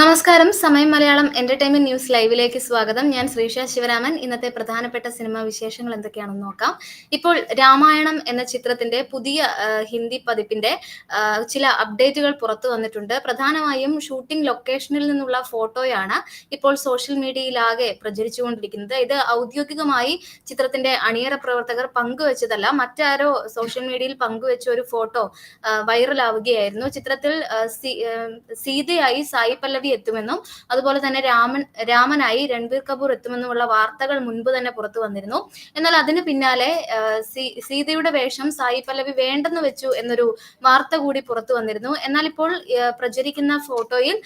നമസ്കാരം. സമയം Malayalam entertainment news ലൈവിലേക്ക് സ്വാഗതം. ഞാൻ ശ്രീഷ ശിവരാമൻ. ഇന്നത്തെ പ്രധാനപ്പെട്ട സിനിമാ വിശേഷങ്ങൾ എന്തൊക്കെയാണെന്ന് നോക്കാം. ഇപ്പോൾ രാമായണം എന്ന ചിത്രത്തിന്റെ പുതിയ ഹിന്ദി പതിപ്പിന്റെ ചില അപ്ഡേറ്റുകൾ പുറത്തു വന്നിട്ടുണ്ട്. പ്രധാനമായും ഷൂട്ടിംഗ് ലൊക്കേഷനിൽ നിന്നുള്ള ഫോട്ടോയാണ് ഇപ്പോൾ സോഷ്യൽ മീഡിയയിലാകെ പ്രചരിച്ചുകൊണ്ടിരിക്കുന്നത്. ഇത് ഔദ്യോഗികമായി ചിത്രത്തിന്റെ അണിയറ പ്രവർത്തകർ പങ്കുവച്ചതല്ല മറ്റാരോ സോഷ്യൽ മീഡിയയിൽ പങ്കുവച്ച ഒരു ഫോട്ടോ വൈറലാവുകയായിരുന്നു. ചിത്രത്തിൽ സീതയായി സായി പല്ലവി എത്തുമെന്നും അതുപോലെ തന്നെ രാമൻ രാമനായി രൺബീർ കപൂർ എത്തുമെന്നുമുള്ള വാർത്തകൾ മുൻപ് തന്നെ പുറത്തു വന്നിരുന്നു. എന്നാൽ അതിന് പിന്നാലെ സീതയുടെ വേഷം സായി പല്ലവി വേണ്ടെന്ന് വെച്ചു എന്നൊരു വാർത്ത കൂടി പുറത്തു വന്നിരുന്നു. എന്നാൽ ഇപ്പോൾ പ്രചരിക്കുന്ന ഫോട്ടോയിൽ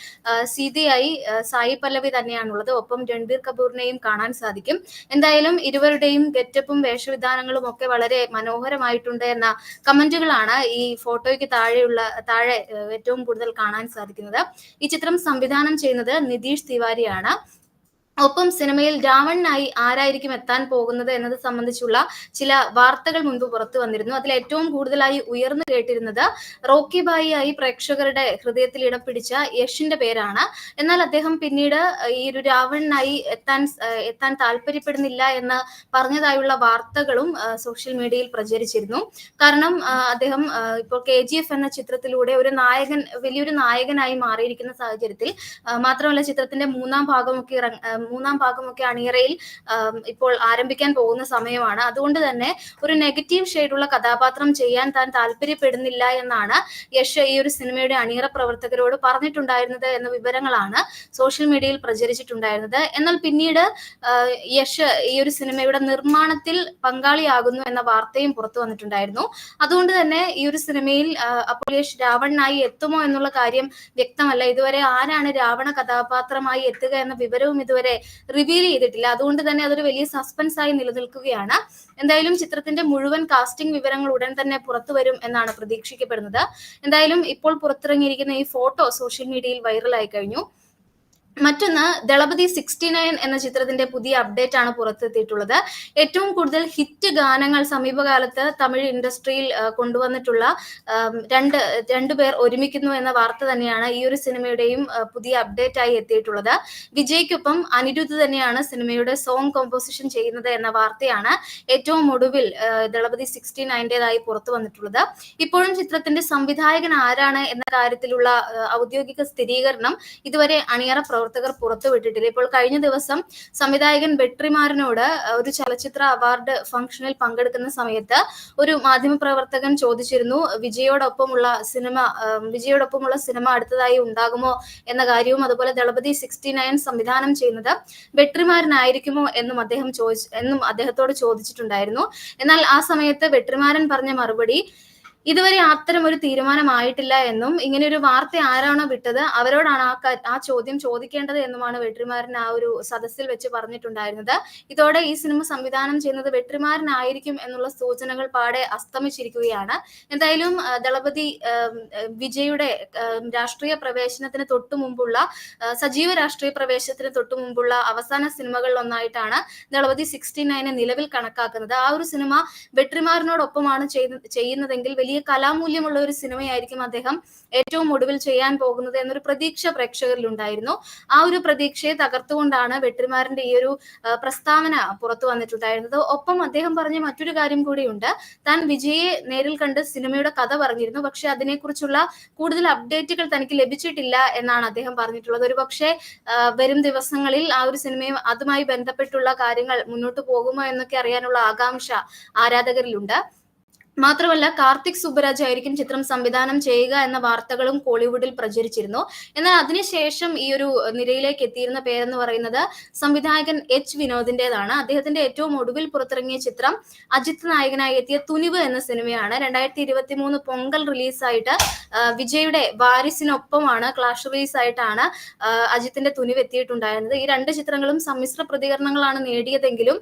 സീതയായി സായി പല്ലവി തന്നെയാണുള്ളത്. ഒപ്പം രൺബീർ കപൂറിനെയും കാണാൻ സാധിക്കും. എന്തായാലും ഇരുവരുടെയും ഗെറ്റപ്പും വേഷവിധാനങ്ങളും ഒക്കെ വളരെ മനോഹരമായിട്ടുണ്ട് എന്ന കമന്റുകളാണ് ഈ ഫോട്ടോയ്ക്ക് താഴെയുള്ള താഴെ ഏറ്റവും കൂടുതൽ കാണാൻ സാധിക്കുന്നത്. ഈ ചിത്രം സംവിധാനം ചെയ്യുന്നത് നിതീഷ് തിവാരിയാണ്. ഒപ്പം സിനിമയിൽ രാവണനായി ആരായിരിക്കും എത്താൻ പോകുന്നത് എന്നത് സംബന്ധിച്ചുള്ള ചില വാർത്തകൾ മുൻപ് പുറത്തു വന്നിരുന്നു. അതിൽ ഏറ്റവും കൂടുതലായി ഉയർന്നു കേട്ടിരുന്നത് റോക്കി ബായി ആയി പ്രേക്ഷകരുടെ ഹൃദയത്തിൽ ഇടം പിടിച്ച യഷിന്റെ പേരാണ്. എന്നാൽ അദ്ദേഹം പിന്നീട് ഈ ഒരു രാവണനായി എത്താൻ എത്താൻ താല്പര്യപ്പെടുന്നില്ല എന്ന് പറഞ്ഞതായുള്ള വാർത്തകളും സോഷ്യൽ മീഡിയയിൽ പ്രചരിച്ചിരുന്നു. കാരണം അദ്ദേഹം ഇപ്പോൾ കെ ജി എഫ് എന്ന ചിത്രത്തിലൂടെ ഒരു നായകൻ വലിയൊരു നായകനായി മാറിയിരിക്കുന്ന സാഹചര്യത്തിൽ മാത്രമല്ല ചിത്രത്തിന്റെ മൂന്നാം ഭാഗമൊക്കെ ഇറങ്ങ മൂന്നാം ഭാഗമൊക്കെ അണിയറയിൽ ഇപ്പോൾ ആരംഭിക്കാൻ പോകുന്ന സമയമാണ്. അതുകൊണ്ട് തന്നെ ഒരു നെഗറ്റീവ് ഷെയ്ഡുള്ള കഥാപാത്രം ചെയ്യാൻ താൻ താല്പര്യപ്പെടുന്നില്ല എന്നാണ് യശ് ഈ ഒരു സിനിമയുടെ അണിയറ പ്രവർത്തകരോട് പറഞ്ഞിട്ടുണ്ടായിരുന്നത് എന്ന വിവരങ്ങളാണ് സോഷ്യൽ മീഡിയയിൽ പ്രചരിച്ചിട്ടുണ്ടായിരുന്നത്. എന്നാൽ പിന്നീട് യശ് ഈ ഒരു സിനിമയുടെ നിർമ്മാണത്തിൽ പങ്കാളിയാകുന്നു എന്ന വാർത്തയും പുറത്തു വന്നിട്ടുണ്ടായിരുന്നു. അതുകൊണ്ട് തന്നെ ഈ ഒരു സിനിമയിൽ അപ്പോൾ യശ് രാവണനായി എത്തുമോ എന്നുള്ള കാര്യം വ്യക്തമല്ല. ഇതുവരെ ആരാണ് രാവണ കഥാപാത്രമായി എത്തുക എന്ന വിവരവും ഇതുവരെ റിവീൽ ചെയ്തിട്ടില്ല. അതുകൊണ്ട് തന്നെ അതൊരു വലിയ സസ്പെൻസ് ആയി നിലനിൽക്കുകയാണ്. എന്തായാലും ചിത്രത്തിന്റെ മുഴുവൻ കാസ്റ്റിംഗ് വിവരങ്ങൾ ഉടൻ തന്നെ പുറത്തു വരും എന്നാണ് പ്രതീക്ഷിക്കപ്പെടുന്നത്. എന്തായാലും ഇപ്പോൾ പുറത്തിറങ്ങിയിരിക്കുന്ന ഈ ഫോട്ടോ സോഷ്യൽ മീഡിയയിൽ വൈറലായി കഴിഞ്ഞു. മറ്റൊന്ന് ദളപതി സിക്സ്റ്റി നയൻ എന്ന ചിത്രത്തിന്റെ പുതിയ അപ്ഡേറ്റ് ആണ് പുറത്തെത്തിയിട്ടുള്ളത്. ഏറ്റവും കൂടുതൽ ഹിറ്റ് ഗാനങ്ങൾ സമീപകാലത്ത് തമിഴ് ഇൻഡസ്ട്രിയിൽ കൊണ്ടുവന്നിട്ടുള്ള രണ്ട് രണ്ട് രണ്ടുപേർ ഒരുമിക്കുന്നു എന്ന വാർത്ത തന്നെയാണ് ഈ ഒരു സിനിമയുടെയും പുതിയ അപ്ഡേറ്റ് ആയി എത്തിയിട്ടുള്ളത്. വിജയ്ക്കൊപ്പം അനിരുദ്ധ് തന്നെയാണ് സിനിമയുടെ സോങ് കോമ്പോസിഷൻ ചെയ്യുന്നത് എന്ന വാർത്തയാണ് ഏറ്റവും ഒടുവിൽ ദളപതി സിക്സ്റ്റി നയന്റേതായി പുറത്തു വന്നിട്ടുള്ളത്. ഇപ്പോഴും ചിത്രത്തിന്റെ സംവിധായകൻ ആരാണ് എന്ന കാര്യത്തിലുള്ള ഔദ്യോഗിക സ്ഥിരീകരണം ഇതുവരെ അണിയറ പ്രവർത്തകർ പുറത്തുവിട്ടിട്ടില്ല ഇപ്പോൾ കഴിഞ്ഞ ദിവസം സംവിധായകൻ വെട്രിമാറിനോട് ഒരു ചലച്ചിത്ര അവാർഡ് ഫംഗ്ഷനിൽ പങ്കെടുക്കുന്ന സമയത്ത് ഒരു മാധ്യമപ്രവർത്തകൻ ചോദിച്ചിരുന്നു വിജയോടൊപ്പമുള്ള സിനിമ വിജയോടൊപ്പമുള്ള സിനിമ അടുത്തതായി ഉണ്ടാകുമോ? എന്ന കാര്യവും അതുപോലെ ദളപതി സിക്സ്റ്റി നയൻ സംവിധാനം ചെയ്യുന്നത് വെട്രിമാരനായിരിക്കുമോ എന്നും അദ്ദേഹം ചോദിച്ചു എന്നും അദ്ദേഹത്തോട് ചോദിച്ചിട്ടുണ്ടായിരുന്നു. എന്നാൽ ആ സമയത്ത് വെട്രിമാരൻ പറഞ്ഞ മറുപടി ഇതുവരെ അത്തരം ഒരു തീരുമാനമായിട്ടില്ല എന്നും ഇങ്ങനെ ഒരു വാർത്ത ആരാണോ വിട്ടത് അവരോടാണ് ആ ആ ചോദ്യം ചോദിക്കേണ്ടത് എന്നുമാണ് വെട്രിമാരൻ ആ ഒരു സദസ്സിൽ വെച്ച് പറഞ്ഞിട്ടുണ്ടായിരുന്നത്. ഇതോടെ ഈ സിനിമ സംവിധാനം ചെയ്യുന്നത് വെട്രിമാരനായിരിക്കും എന്നുള്ള സൂചനകൾ പാടെ അസ്തമിച്ചിരിക്കുകയാണ്. എന്തായാലും ദളപതി വിജയുടെ രാഷ്ട്രീയ പ്രവേശനത്തിന് തൊട്ടു മുമ്പുള്ള സജീവ രാഷ്ട്രീയ പ്രവേശനത്തിന് തൊട്ടു മുമ്പുള്ള അവസാന സിനിമകളിൽ ഒന്നായിട്ടാണ് ദളപതി സിക്സ്റ്റി നയനെ നിലവിൽ കണക്കാക്കുന്നത്. ആ ഒരു സിനിമ വെട്രിമാറിനോടൊപ്പമാണ് ചെയ്യുന്ന- ചെയ്യുന്നതെങ്കിൽ വലിയ കലാമൂല്യമുള്ള ഒരു സിനിമയായിരിക്കും അദ്ദേഹം ഏറ്റവും ഒടുവിൽ ചെയ്യാൻ പോകുന്നത് എന്നൊരു പ്രതീക്ഷ പ്രേക്ഷകരിൽ ഉണ്ടായിരുന്നു ആ ഒരു പ്രതീക്ഷയെ തകർത്തുകൊണ്ടാണ് വെട്ടിമാരന്റെ ഈ ഒരു പ്രസ്താവന പുറത്തു വന്നിട്ടുണ്ടായിരുന്നത്. ഒപ്പം അദ്ദേഹം പറഞ്ഞ മറ്റൊരു കാര്യം കൂടിയുണ്ട്. താൻ വിജയെ നേരിൽ കണ്ട് സിനിമയുടെ കഥ പറഞ്ഞിരുന്നു. പക്ഷെ അതിനെക്കുറിച്ചുള്ള കൂടുതൽ അപ്ഡേറ്റുകൾ തനിക്ക് ലഭിച്ചിട്ടില്ല എന്നാണ് അദ്ദേഹം പറഞ്ഞിട്ടുള്ളത്. ഒരു പക്ഷേ വരും ദിവസങ്ങളിൽ ആ ഒരു സിനിമയും അതുമായി ബന്ധപ്പെട്ടുള്ള കാര്യങ്ങൾ മുന്നോട്ട് പോകുമോ എന്നൊക്കെ അറിയാനുള്ള ആകാംക്ഷ ആരാധകരിലുണ്ട്. മാത്രമല്ല കാർത്തിക് സുബരാജ് ആയിരിക്കും ചിത്രം സംവിധാനം ചെയ്യുക എന്ന വാർത്തകളും കോളിവുഡിൽ പ്രചരിച്ചിരുന്നു. എന്നാൽ അതിനുശേഷം ഈ ഒരു നിരയിലേക്ക് എത്തിയിരുന്ന പേരെന്ന് പറയുന്നത് സംവിധായകൻ എച്ച് വിനോദിന്റേതാണ്. അദ്ദേഹത്തിന്റെ ഏറ്റവും ഒടുവിൽ പുറത്തിറങ്ങിയ ചിത്രം അജിത് നായകനായി എത്തിയ തുനിവ് എന്ന സിനിമയാണ്. രണ്ടായിരത്തി ഇരുപത്തി മൂന്ന് പൊങ്കൽ റിലീസായിട്ട് വിജയുടെ വാരിസിനൊപ്പമാണ് ക്ലാഷ് റിലീസ് ആയിട്ടാണ് ആ, അജിത്തിന്റെ തുനിവ് എത്തിയിട്ടുണ്ടായിരുന്നത്. ഈ രണ്ട് ചിത്രങ്ങളും സമ്മിശ്ര പ്രതികരണങ്ങളാണ് നേടിയതെങ്കിലും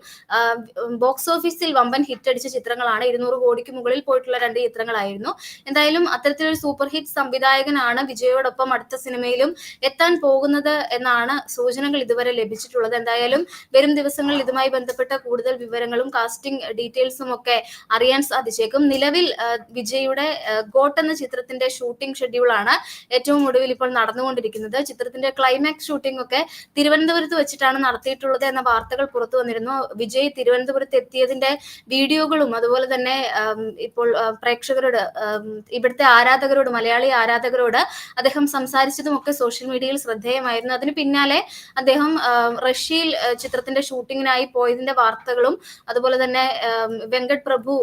ബോക്സ് ഓഫീസിൽ വമ്പൻ ഹിറ്റ് അടിച്ച ചിത്രങ്ങളാണ്. ഇരുന്നൂറ് കോടിക്ക് മുകളിൽ പോയിട്ടുള്ള രണ്ട് ചിത്രങ്ങളായിരുന്നു. എന്തായാലും അത്തരത്തിലൊരു സൂപ്പർ ഹിറ്റ് സംവിധായകനാണ് വിജയോടൊപ്പം അടുത്ത സിനിമയിലും എത്താൻ പോകുന്നത് എന്നാണ് സൂചനകൾ ഇതുവരെ ലഭിച്ചിട്ടുള്ളത്. എന്തായാലും വരും ദിവസങ്ങളിൽ ഇതുമായി ബന്ധപ്പെട്ട കൂടുതൽ വിവരങ്ങളും കാസ്റ്റിംഗ് ഡീറ്റെയിൽസും ഒക്കെ അറിയാൻ സാധിച്ചേക്കും. നിലവിൽ വിജയുടെ ഗോട്ട് എന്ന ചിത്രത്തിന്റെ ഷൂട്ടിംഗ് ഷെഡ്യൂളാണ് ഏറ്റവും ഒടുവിൽ ഇപ്പോൾ നടന്നുകൊണ്ടിരിക്കുന്നത്. ചിത്രത്തിന്റെ ക്ലൈമാക്സ് ഷൂട്ടിംഗ് ഒക്കെ തിരുവനന്തപുരത്ത് വെച്ചിട്ടാണ് നടത്തിയിട്ടുള്ളത് എന്ന വാർത്തകൾ പുറത്തു വന്നിരുന്നു. വിജയ് തിരുവനന്തപുരത്ത് എത്തിയതിന്റെ വീഡിയോകളും അതുപോലെ തന്നെ ഇപ്പോൾ പ്രേക്ഷകരോട് ഇവിടുത്തെ ആരാധകരോട് മലയാളി ആരാധകരോട് അദ്ദേഹം സംസാരിച്ചതും ഒക്കെ സോഷ്യൽ മീഡിയയിൽ ശ്രദ്ധേയമായിരുന്നു. അതിന് പിന്നാലെ അദ്ദേഹം റഷ്യയിൽ ചിത്രത്തിന്റെ ഷൂട്ടിങ്ങിനായി പോയതിന്റെ വാർത്തകളും അതുപോലെ തന്നെ വെങ്കട് പ്രഭു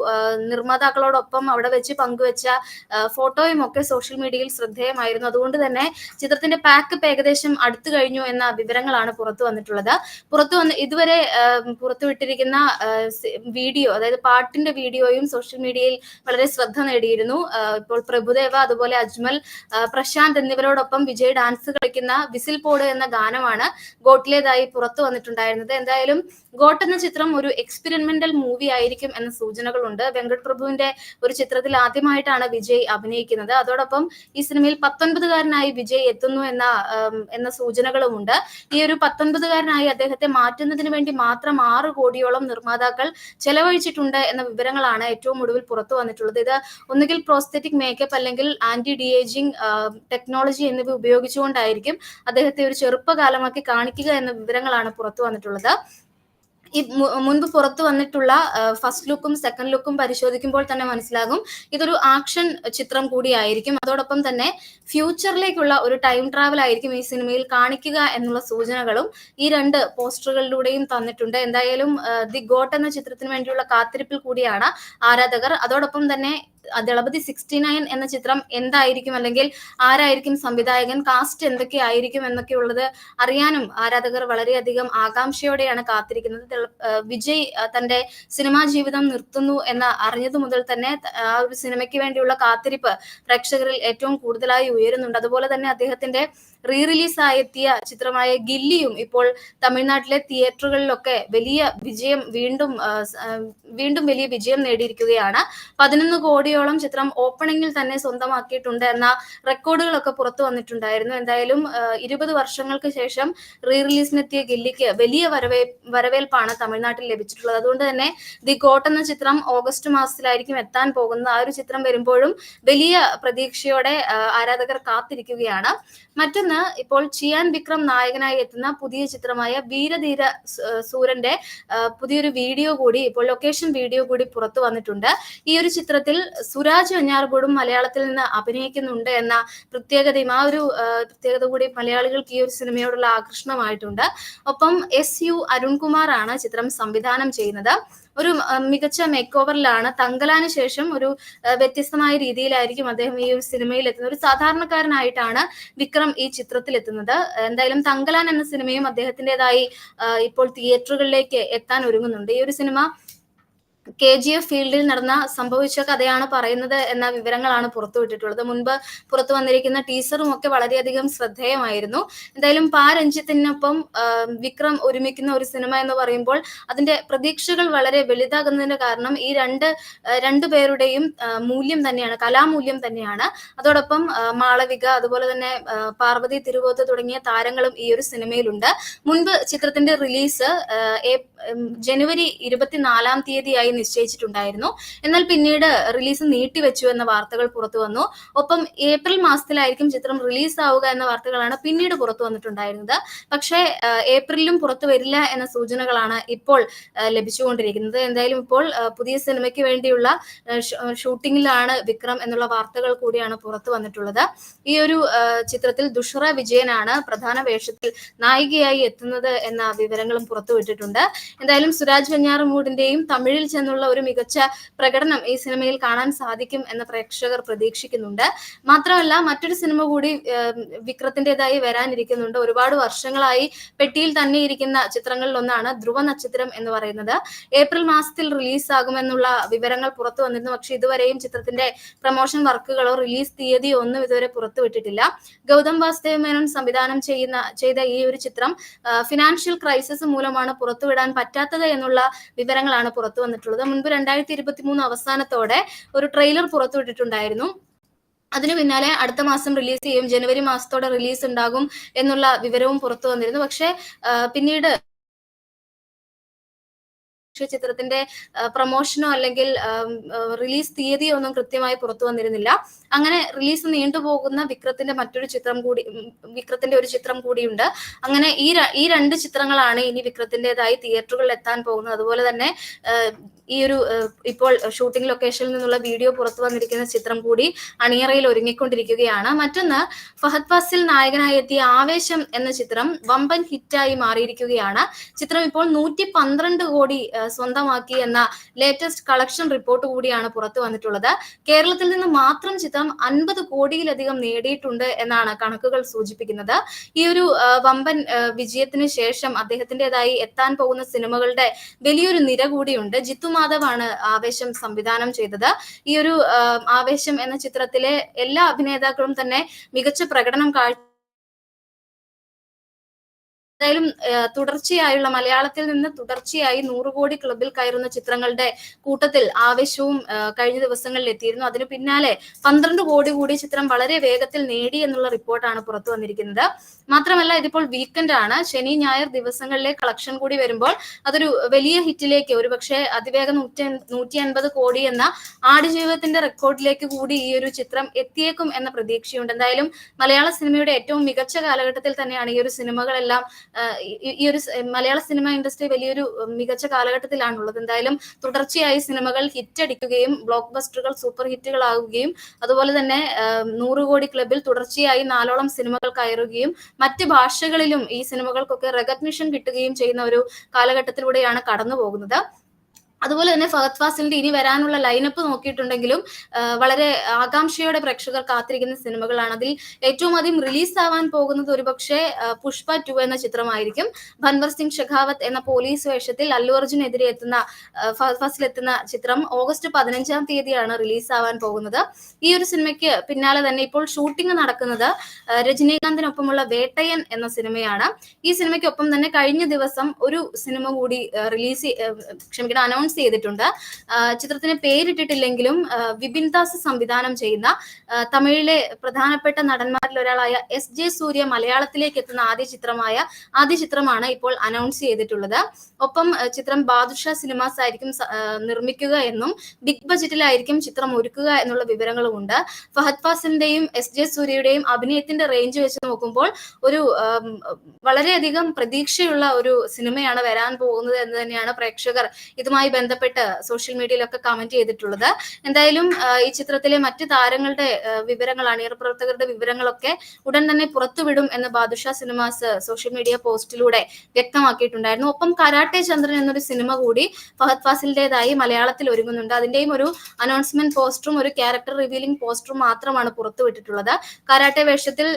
നിർമ്മാതാക്കളോടൊപ്പം അവിടെ വെച്ച് പങ്കുവെച്ച ഫോട്ടോയും ഒക്കെ സോഷ്യൽ മീഡിയയിൽ ശ്രദ്ധേയമായിരുന്നു. അതുകൊണ്ട് തന്നെ ചിത്രത്തിന്റെ പാക്കപ്പ് ഏകദേശം അടുത്തു കഴിഞ്ഞു എന്ന വിവരങ്ങളാണ് പുറത്തു വന്നിട്ടുള്ളത്. പുറത്തു വന്ന് ഇതുവരെ പുറത്തുവിട്ടിരിക്കുന്ന വീഡിയോ അതായത് പാട്ടിന്റെ വീഡിയോയും സോഷ്യൽ മീഡിയയിൽ വളരെ ശ്രദ്ധ നേടിയിരുന്നു. ഇപ്പോൾ പ്രഭുദേവ അതുപോലെ അജ്മൽ പ്രശാന്ത് എന്നിവരോടൊപ്പം വിജയ് ഡാൻസ് കളിക്കുന്ന വിസിൽ പോട് എന്ന ഗാനമാണ് ഗോട്ടിലേതായി പുറത്തു വന്നിട്ടുണ്ടായിരുന്നത്. എന്തായാലും ഗോട്ട് എന്ന ചിത്രം ഒരു എക്സ്പെരിമെന്റൽ മൂവി ആയിരിക്കും എന്ന സൂചനകളുണ്ട്. വെങ്കട് പ്രഭുവിന്റെ ഒരു ചിത്രത്തിൽ ആദ്യമായിട്ടാണ് വിജയ് അഭിനയിക്കുന്നത്. അതോടൊപ്പം ഈ സിനിമയിൽ പത്തൊൻപതുകാരനായി വിജയ് എത്തുന്നു എന്ന എന്ന സൂചനകളുമുണ്ട്. ഈ ഒരു പത്തൊൻപതുകാരനായി അദ്ദേഹത്തെ മാറ്റുന്നതിന് വേണ്ടി മാത്രം ആറ് കോടിയോളം നിർമ്മാതാക്കൾ ചെലവഴിച്ചിട്ടുണ്ട് എന്ന വിവരങ്ങളാണ് ഏറ്റവും ഒടുവിൽ പുറത്തു വന്നിട്ടുള്ളത്. ഇത് ഒന്നുകിൽ പ്രോസ്തെറ്റിക് മേക്കപ്പ് അല്ലെങ്കിൽ ആന്റി ഡി ഏജിങ് ടെക്നോളജി എന്നിവ ഉപയോഗിച്ചുകൊണ്ടായിരിക്കും അദ്ദേഹത്തെ ഒരു ചെറുപ്പകാലമാക്കി കാണിക്കുക എന്ന വിവരങ്ങളാണ് പുറത്തു വന്നിട്ടുള്ളത്. ഈ മുൻപ് പുറത്തു വന്നിട്ടുള്ള ഫസ്റ്റ് ലുക്കും സെക്കൻഡ് ലുക്കും പരിശോധിക്കുമ്പോൾ തന്നെ മനസ്സിലാകും. ഇതൊരു ആക്ഷൻ ചിത്രം കൂടിയായിരിക്കും. അതോടൊപ്പം തന്നെ ഫ്യൂച്ചറിലേക്കുള്ള ഒരു ടൈം ട്രാവൽ ആയിരിക്കും ഈ സിനിമയിൽ കാണിക്കുക എന്നുള്ള സൂചനകളും ഈ രണ്ട് പോസ്റ്ററുകളിലൂടെയും തന്നിട്ടുണ്ട്. എന്തായാലും ദി ഗോട്ട് എന്ന ചിത്രത്തിന് വേണ്ടിയുള്ള കാത്തിരിപ്പിൽ കൂടിയാണ് ആരാധകർ. അതോടൊപ്പം തന്നെ ദളപതി സിക്സ്റ്റി നയൻ എന്ന ചിത്രം എന്തായിരിക്കും? അല്ലെങ്കിൽ ആരായിരിക്കും സംവിധായകൻ? കാസ്റ്റ് എന്തൊക്കെ ആയിരിക്കും എന്നൊക്കെ ഉള്ളത് അറിയാനും ആരാധകർ വളരെയധികം ആകാംക്ഷയോടെയാണ് കാത്തിരിക്കുന്നത്. വിജയ് തന്റെ സിനിമാ ജീവിതം നിർത്തുന്നു എന്ന് അറിഞ്ഞതു മുതൽ തന്നെ ആ ഒരു സിനിമയ്ക്ക് വേണ്ടിയുള്ള കാത്തിരിപ്പ് പ്രേക്ഷകരിൽ ഏറ്റവും കൂടുതലായി ഉയരുന്നുണ്ട്. അതുപോലെ തന്നെ അദ്ദേഹത്തിന്റെ റീ റിലീസായെത്തിയ ചിത്രമായ ഗില്ലിയും ഇപ്പോൾ തമിഴ്നാട്ടിലെ തിയേറ്ററുകളിലൊക്കെ വലിയ വിജയം വീണ്ടും വീണ്ടും വലിയ വിജയം നേടിയിരിക്കുകയാണ്. പതിനൊന്ന് കോടിയോളം ചിത്രം ഓപ്പണിംഗിൽ തന്നെ സ്വന്തമാക്കിയിട്ടുണ്ട് എന്ന റെക്കോർഡുകളൊക്കെ പുറത്തു വന്നിട്ടുണ്ടായിരുന്നു. എന്തായാലും ഇരുപത് വർഷങ്ങൾക്ക് ശേഷം റീ റിലീസിനെത്തിയ ഗില്ലിക്ക് വലിയ വരവേ വരവേൽപ്പാണ് തമിഴ്നാട്ടിൽ ലഭിച്ചിട്ടുള്ളത്. അതുകൊണ്ട് തന്നെ ദി ഗോട്ട് എന്ന ചിത്രം ഓഗസ്റ്റ് മാസത്തിലായിരിക്കും എത്താൻ പോകുന്നത്. ആ ഒരു ചിത്രം വരുമ്പോഴും വലിയ പ്രതീക്ഷയോടെ ആരാധകർ കാത്തിരിക്കുകയാണ്. മറ്റൊന്ന് ഇപ്പോൾ ചിയാൻ വിക്രം നായകനായി എത്തുന്ന പുതിയ ചിത്രമായ വീരധീര സൂരന്റെ പുതിയൊരു വീഡിയോ കൂടി ഇപ്പോൾ ലൊക്കേഷൻ വീഡിയോ കൂടി പുറത്തു വന്നിട്ടുണ്ട്. ഈ ഒരു ചിത്രത്തിൽ സുരാജ് വെഞ്ഞാറുകൂടും മലയാളത്തിൽ നിന്ന് അഭിനയിക്കുന്നുണ്ട് എന്ന പ്രത്യേകതയും ആ ഒരു പ്രത്യേകത കൂടി മലയാളികൾക്ക് ഈ ഒരു സിനിമയോടുള്ള ആകർഷണമായിട്ടുണ്ട്. ഒപ്പം എസ് യു അരുൺകുമാർ ആണ് ചിത്രം സംവിധാനം ചെയ്യുന്നത്. ഒരു മികച്ച മേക്ക് ഓവറിലാണ് തങ്കലാന് ശേഷം ഒരു വ്യത്യസ്തമായ രീതിയിലായിരിക്കും അദ്ദേഹം ഈ ഒരു സിനിമയിൽ എത്തുന്നത് ഒരു സാധാരണക്കാരനായിട്ടാണ് വിക്രം ഈ ചിത്രത്തിൽ എത്തുന്നത് എന്തായാലും തങ്കലാൻ എന്ന സിനിമയും അദ്ദേഹത്തിന്റെതായി ഇപ്പോൾ തിയേറ്ററുകളിലേക്ക് എത്താൻ ഒരുങ്ങുന്നുണ്ട്. ഈ ഒരു സിനിമ കെ ജി എഫ് ഫീൽഡിൽ നടന്ന സംഭവിച്ച കഥയാണ് പറയുന്നത് എന്ന വിവരങ്ങളാണ് പുറത്തുവിട്ടിട്ടുള്ളത്. മുൻപ് പുറത്തു വന്നിരിക്കുന്ന ടീസറും ഒക്കെ വളരെയധികം ശ്രദ്ധേയമായിരുന്നു. എന്തായാലും പാ രഞ്ജിത്തിനൊപ്പം വിക്രം ഒരുമിക്കുന്ന ഒരു സിനിമ എന്ന് പറയുമ്പോൾ അതിന്റെ പ്രതീക്ഷകൾ വളരെ വലുതാകുന്നതിന്റെ കാരണം ഈ രണ്ട് രണ്ടു പേരുടെയും മൂല്യം തന്നെയാണ് കലാമൂല്യം തന്നെയാണ്. അതോടൊപ്പം മാളവിക അതുപോലെ തന്നെ പാർവതി തിരുവോത്ത് തുടങ്ങിയ താരങ്ങളും ഈ ഒരു സിനിമയിലുണ്ട്. മുൻപ് ചിത്രത്തിന്റെ റിലീസ് ജനുവരി ഇരുപത്തിനാലാം തീയതിയായി നിശ്ചയിച്ചിട്ടുണ്ടായിരുന്നു. എന്നാൽ പിന്നീട് റിലീസ് നീട്ടിവെച്ചു എന്ന വാർത്തകൾ പുറത്തു വന്നു. ഒപ്പം ഏപ്രിൽ മാസത്തിലായിരിക്കും ചിത്രം റിലീസ് ആവുക എന്ന വാർത്തകളാണ് പിന്നീട് പുറത്തു വന്നിട്ടുണ്ടായിരുന്നത്. പക്ഷേ ഏപ്രിലും പുറത്തു വരില്ല എന്ന സൂചനകളാണ് ഇപ്പോൾ ലഭിച്ചുകൊണ്ടിരിക്കുന്നത്. എന്തായാലും ഇപ്പോൾ പുതിയ സിനിമയ്ക്ക് വേണ്ടിയുള്ള ഷൂട്ടിങ്ങിലാണ് വിക്രം എന്നുള്ള വാർത്തകൾ കൂടിയാണ് പുറത്തു വന്നിട്ടുള്ളത്. ഈ ഒരു ചിത്രത്തിൽ ദുഷ്റ വിജയനാണ് പ്രധാന വേഷത്തിൽ നായികയായി എത്തുന്നത് എന്ന വിവരങ്ങളും പുറത്തുവിട്ടിട്ടുണ്ട്. എന്തായാലും സുരാജ് വെഞ്ഞാറമൂടിന്റെയും തമിഴിൽ ചെന്നുള്ള ഒരു മികച്ച പ്രകടനം ഈ സിനിമയിൽ കാണാൻ സാധിക്കും എന്ന് പ്രേക്ഷകർ പ്രതീക്ഷിക്കുന്നുണ്ട്. മാത്രമല്ല മറ്റൊരു സിനിമ കൂടി വിക്രത്തിന്റെതായി വരാനിരിക്കുന്നുണ്ട്. ഒരുപാട് വർഷങ്ങളായി പെട്ടിയിൽ തന്നെ ഇരിക്കുന്ന ചിത്രങ്ങളിൽ ഒന്നാണ് ധ്രുവ നക്ഷത്രം എന്ന് പറയുന്നത്. ഏപ്രിൽ മാസത്തിൽ റിലീസാകുമെന്നുള്ള വിവരങ്ങൾ പുറത്തു വന്നിരുന്നു. പക്ഷെ ഇതുവരെയും ചിത്രത്തിന്റെ പ്രൊമോഷൻ വർക്കുകളോ റിലീസ് തീയതിയോ ഒന്നും ഇതുവരെ പുറത്തുവിട്ടിട്ടില്ല ഗൗതം വാസുദേവ് മേനോൻ സംവിധാനം ചെയ്യുന്ന ചെയ്ത ഈ ഒരു ചിത്രം ഫിനാൻഷ്യൽ ക്രൈസിസ് മൂലമാണ് പുറത്തുവിടാൻ പറ്റാത്തത് എന്നുള്ള വിവരങ്ങളാണ് പുറത്തു വന്നിട്ടുള്ളത്. വന്നിട്ടുള്ളത് മുൻപ് രണ്ടായിരത്തി ഇരുപത്തി മൂന്ന് അവസാനത്തോടെ ഒരു ട്രെയിലർ പുറത്തുവിട്ടിട്ടുണ്ടായിരുന്നു അതിനു പിന്നാലെ അടുത്ത മാസം റിലീസ് ചെയ്യും. ജനുവരി മാസത്തോടെ റിലീസ് ഉണ്ടാകും എന്നുള്ള വിവരവും പുറത്തു വന്നിരുന്നു. പക്ഷേ പിന്നീട് ചിത്രത്തിന്റെ പ്രൊമോഷനോ അല്ലെങ്കിൽ റിലീസ് തീയതിയോ ഒന്നും കൃത്യമായി പുറത്തു വന്നിരുന്നില്ല. അങ്ങനെ റിലീസ് നീണ്ടുപോകുന്ന വിക്രത്തിന്റെ മറ്റൊരു ചിത്രം കൂടി വിക്രത്തിന്റെ ഒരു ചിത്രം കൂടിയുണ്ട്. അങ്ങനെ ഈ ഈ രണ്ട് ചിത്രങ്ങളാണ് ഇനി വിക്രത്തിന്റെതായി തിയേറ്ററുകളിൽ എത്താൻ പോകുന്നത്. അതുപോലെ തന്നെ ഈ ഒരു ഇപ്പോൾ ഷൂട്ടിംഗ് ലൊക്കേഷനിൽ നിന്നുള്ള വീഡിയോ പുറത്തു വന്നിരിക്കുന്ന ചിത്രം കൂടി അണിയറയിൽ ഒരുങ്ങിക്കൊണ്ടിരിക്കുകയാണ്. മറ്റൊന്ന് ഫഹദ് ഫാസിൽ നായകനായി എത്തിയ ആവേശം എന്ന ചിത്രം വമ്പൻ ഹിറ്റായി മാറിയിരിക്കുകയാണ്. ചിത്രം ഇപ്പോൾ നൂറ്റി പന്ത്രണ്ട് കോടി സ്വന്തമാക്കി എന്ന ലേറ്റസ്റ്റ് കളക്ഷൻ റിപ്പോർട്ട് കൂടിയാണ് പുറത്തു വന്നിട്ടുള്ളത്. കേരളത്തിൽ നിന്ന് മാത്രം ചിത്രം അൻപത് കോടിയിലധികം നേടിയിട്ടുണ്ട് എന്നാണ് കണക്കുകൾ സൂചിപ്പിക്കുന്നത്. ഈ ഒരു വമ്പൻ വിജയത്തിന് ശേഷം അദ്ദേഹത്തിന്റെതായി എത്താൻ പോകുന്ന സിനിമകളുടെ വലിയൊരു നിര കൂടിയുണ്ട്. ജിത്തു മാധവാണ് ആവേശം സംവിധാനം ചെയ്തത്. ഈ ഒരു ആവേശം എന്ന ചിത്രത്തിലെ എല്ലാ അഭിനേതാക്കളും തന്നെ മികച്ച പ്രകടനം കാഴ്ച എന്തായാലും തുടർച്ചയായുള്ള മലയാളത്തിൽ നിന്ന് തുടർച്ചയായി നൂറ് കോടി ക്ലബിൽ കയറുന്ന ചിത്രങ്ങളുടെ കൂട്ടത്തിൽ ആവേശവും കഴിഞ്ഞ ദിവസങ്ങളിൽ എത്തിയിരുന്നു. അതിനു പിന്നാലെ പന്ത്രണ്ട് കോടി കൂടി ചിത്രം വളരെ വേഗത്തിൽ നേടി എന്നുള്ള റിപ്പോർട്ടാണ് പുറത്തു വന്നിരിക്കുന്നത്. മാത്രമല്ല ഇതിപ്പോൾ വീക്കെൻഡ് ആണ് ശനി ഞായർ ദിവസങ്ങളിലെ കളക്ഷൻ കൂടി വരുമ്പോൾ അതൊരു വലിയ ഹിറ്റിലേക്ക് ഒരുപക്ഷെ അതിവേഗം നൂറ്റി നൂറ്റി അൻപത് കോടി എന്ന ആടുജീവിതത്തിന്റെ റെക്കോർഡിലേക്ക് കൂടി ഈ ഒരു ചിത്രം എത്തിയേക്കും എന്ന പ്രതീക്ഷയുണ്ട്. എന്തായാലും മലയാള സിനിമയുടെ ഏറ്റവും മികച്ച കാലഘട്ടത്തിൽ തന്നെയാണ് ഈ ഒരു സിനിമകളെല്ലാം ഈ- ഒരു മലയാള സിനിമ ഇൻഡസ്ട്രി വലിയൊരു മികച്ച കാലഘട്ടത്തിലാണുള്ളത്. എന്തായാലും തുടർച്ചയായി സിനിമകൾ ഹിറ്റ് അടിക്കുകയും ബ്ലോക്ക് ബസ്റ്ററുകൾ സൂപ്പർ ഹിറ്റുകളാകുകയും അതുപോലെ തന്നെ നൂറ് കോടി ക്ലബിൽ തുടർച്ചയായി നാലോളം സിനിമകൾ കയറുകയും മറ്റ് ഭാഷകളിലും ഈ സിനിമകൾക്കൊക്കെ റെക്കഗ്നിഷൻ കിട്ടുകയും ചെയ്യുന്ന ഒരു കാലഘട്ടത്തിലൂടെയാണ് കടന്നു പോകുന്നത് അതുപോലെ തന്നെ ഫഹദ് ഫാസിലിന്റെ ഇനി വരാനുള്ള ലൈനപ്പ് നോക്കിയിട്ടുണ്ടെങ്കിലും വളരെ ആകാംക്ഷയോടെ പ്രേക്ഷകർ കാത്തിരിക്കുന്ന സിനിമകളാണ്. അതിൽ ഏറ്റവും അധികം റിലീസ് ആവാൻ പോകുന്നത് ഒരുപക്ഷെ പുഷ്പ ടു എന്ന ചിത്രമായിരിക്കും. ഭൻവർ സിംഗ് ഷെഖാവത്ത് എന്ന പോലീസ് വേഷത്തിൽ അല്ലു അർജുനെതിരെ എത്തുന്ന ഫഹദ് ഫാസിൽ എത്തുന്ന ചിത്രം ഓഗസ്റ്റ് പതിനഞ്ചാം തീയതിയാണ് റിലീസ് ആവാൻ പോകുന്നത്. ഈ ഒരു സിനിമയ്ക്ക് പിന്നാലെ തന്നെ ഇപ്പോൾ ഷൂട്ടിംഗ് നടക്കുന്നത് രജനീകാന്തിനൊപ്പമുള്ള വേട്ടയൻ എന്ന സിനിമയാണ്. ഈ സിനിമയ്ക്കൊപ്പം തന്നെ കഴിഞ്ഞ ദിവസം ഒരു സിനിമ കൂടി റിലീസ് ക്ഷമിക്കണം അനൗൺസ് ചെയ്തിട്ടുണ്ട്. ചിത്രത്തിന് പേരിട്ടിട്ടില്ലെങ്കിലും വിപിൻ ദാസ് സംവിധാനം ചെയ്യുന്ന തമിഴിലെ പ്രധാനപ്പെട്ട നടന്മാരിൽ ഒരാളായ എസ് ജെ സൂര്യ മലയാളത്തിലേക്ക് എത്തുന്ന ആദ്യ ചിത്രമായ ആദ്യ ചിത്രമാണ് ഇപ്പോൾ അനൗൺസ് ചെയ്തിട്ടുള്ളത്. ഒപ്പം ചിത്രം ബാദുഷ സിനിമാസ് ആയിരിക്കും നിർമ്മിക്കുക എന്നും ബിഗ് ബജറ്റിലായിരിക്കും ചിത്രം ഒരുക്കുക എന്നുള്ള വിവരങ്ങളും ഉണ്ട്. ഫഹദ് ഫാസിന്റെയും എസ് ജെ സൂര്യയുടെയും അഭിനയത്തിന്റെ റേഞ്ച് വെച്ച് നോക്കുമ്പോൾ ഒരു വളരെയധികം പ്രതീക്ഷയുള്ള ഒരു സിനിമയാണ് വരാൻ പോകുന്നത് എന്ന് തന്നെയാണ് പ്രേക്ഷകർ ഇതുമായി ബന്ധപ്പെട്ട് സോഷ്യൽ മീഡിയയിലൊക്കെ കമന്റ് ചെയ്തിട്ടുള്ളത്. എന്തായാലും ഈ ചിത്രത്തിലെ മറ്റ് താരങ്ങളുടെ വിവരങ്ങൾ അണിയർ പ്രവർത്തകരുടെ വിവരങ്ങളൊക്കെ ഉടൻ തന്നെ പുറത്തുവിടും എന്ന് ബാദുഷ സിനിമാസ് സോഷ്യൽ മീഡിയ പോസ്റ്റിലൂടെ വ്യക്തമാക്കിയിട്ടുണ്ടായിരുന്നു. ഒപ്പം കരാട്ടെ ചന്ദ്രൻ എന്നൊരു സിനിമ കൂടി ഫഹദ് ഫാസിലിന്റേതായി മലയാളത്തിൽ ഒരുങ്ങുന്നുണ്ട്. അതിന്റെയും ഒരു അനൗൺസ്മെന്റ് പോസ്റ്ററും ഒരു ക്യാരക്ടർ റിവീലിംഗ് പോസ്റ്ററും മാത്രമാണ് പുറത്തുവിട്ടിട്ടുള്ളത്. കരാട്ടെ വേഷത്തിൽ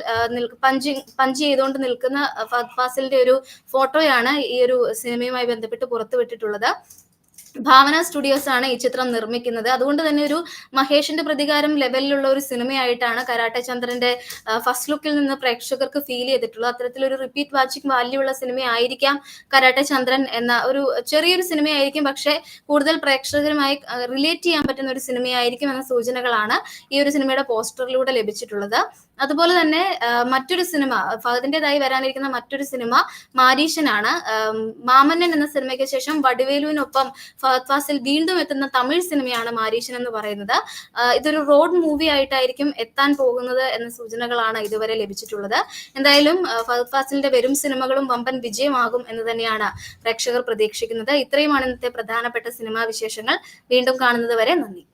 പഞ്ചിങ് പഞ്ച് ചെയ്തുകൊണ്ട് നിൽക്കുന്ന ഫഹദ് ഫാസിലിന്റെ ഒരു ഫോട്ടോയാണ് ഈ ഒരു സിനിമയുമായി ബന്ധപ്പെട്ട് പുറത്തുവിട്ടിട്ടുള്ളത്. ഭാവന സ്റ്റുഡിയോസ് ആണ് ഈ ചിത്രം നിർമ്മിക്കുന്നത്. അതുകൊണ്ട് തന്നെ ഒരു മഹേഷിന്റെ പ്രതികാരം ലെവലിലുള്ള ഒരു സിനിമയായിട്ടാണ് കരാട്ടെ ചന്ദ്രന്റെ ഫസ്റ്റ് ലുക്കിൽ നിന്ന് പ്രേക്ഷകർക്ക് ഫീൽ ചെയ്തിട്ടുള്ളത്. അത്തരത്തിലൊരു റിപ്പീറ്റ് വാച്ചിങ് വാല്യൂ ഉള്ള സിനിമയായിരിക്കാം കരാട്ടെ ചന്ദ്രൻ എന്ന ഒരു ചെറിയൊരു സിനിമയായിരിക്കും പക്ഷേ കൂടുതൽ പ്രേക്ഷകരുമായി റിലേറ്റ് ചെയ്യാൻ പറ്റുന്ന ഒരു സിനിമയായിരിക്കും എന്ന സൂചനകളാണ് ഈ ഒരു സിനിമയുടെ പോസ്റ്ററിലൂടെ ലഭിച്ചിട്ടുള്ളത്. അതുപോലെ തന്നെ മറ്റൊരു സിനിമ ഫഹദിന്റേതായി വരാനിരിക്കുന്ന മറ്റൊരു സിനിമ മാരീഷനാണ് മാമന്നൻ എന്ന സിനിമയ്ക്ക് ശേഷം വടിവേലുവിനൊപ്പം ഫഹദ് ഫാസിൽ വീണ്ടും എത്തുന്ന തമിഴ് സിനിമയാണ് മാരീഷൻ എന്ന് പറയുന്നത്. ഇതൊരു റോഡ് മൂവി ആയിട്ടായിരിക്കും എത്താൻ പോകുന്നത് എന്ന സൂചനകളാണ് ഇതുവരെ ലഭിച്ചിട്ടുള്ളത്. എന്തായാലും ഫഹദ് ഫാസിലിന്റെ വരും സിനിമകളും വമ്പൻ വിജയമാകും എന്ന് തന്നെയാണ് പ്രേക്ഷകർ പ്രതീക്ഷിക്കുന്നത്. ഇത്രയുമാണ് ഇന്നത്തെ പ്രധാനപ്പെട്ട സിനിമാ വിശേഷങ്ങൾ. വീണ്ടും കാണുന്നത് വരെ നന്ദി.